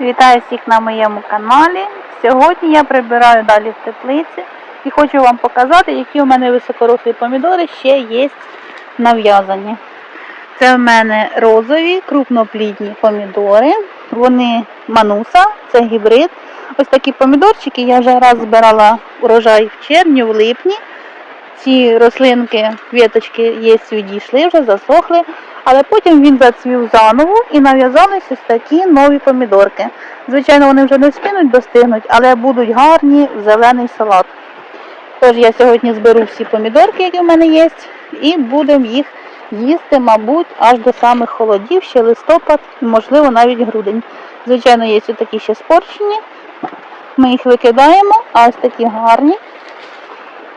Вітаю всіх на моєму каналі. Сьогодні я прибираю далі в теплиці і хочу вам показати, які у мене високорослі помідори ще є нав'язані. Це в мене розові крупноплідні помідори. Вони мануса, це гібрид. Ось такі помідорчики я вже раз збирала урожай в червні, в липні. Ці рослинки, квіточки є відійшли, вже засохли, але потім він зацвів заново і нав'язались ось такі нові помідорки. Звичайно, вони вже не встигнуть достигнуть, але будуть гарні в зелений салат. Тож я сьогодні зберу всі помідорки, які в мене є, і будемо їх їсти, мабуть, аж до самих холодів, ще листопад, можливо, навіть грудень. Звичайно, є ось такі ще спорчені. Ми їх викидаємо, а ось такі гарні.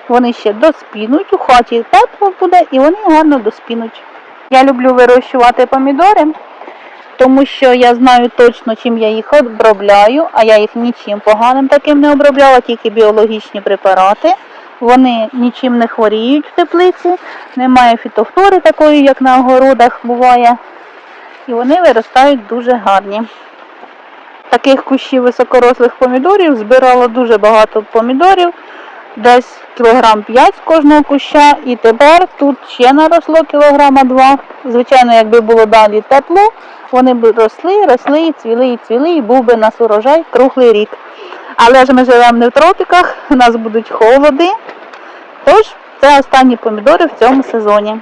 Вони ще доспінуть, у хаті тепло буде і вони гарно доспінуть. Я люблю вирощувати помідори, тому що я знаю точно, чим я їх обробляю, а я їх нічим поганим таким не обробляла, тільки біологічні препарати. Вони нічим не хворіють в теплиці, немає фітофтори такої, як на огородах буває. І вони виростають дуже гарні. Таких кущів високорослих помідорів збирала дуже багато помідорів, десь кілограм 5 з кожного куща, і тепер тут ще наросло кілограма 2. Звичайно, якби було далі тепло, вони б росли, росли, і цвіли, і цвіли, і був би нас урожай круглий рік. Але ж ми живемо не в тропіках, у нас будуть холоди. Тож це останні помідори в цьому сезоні.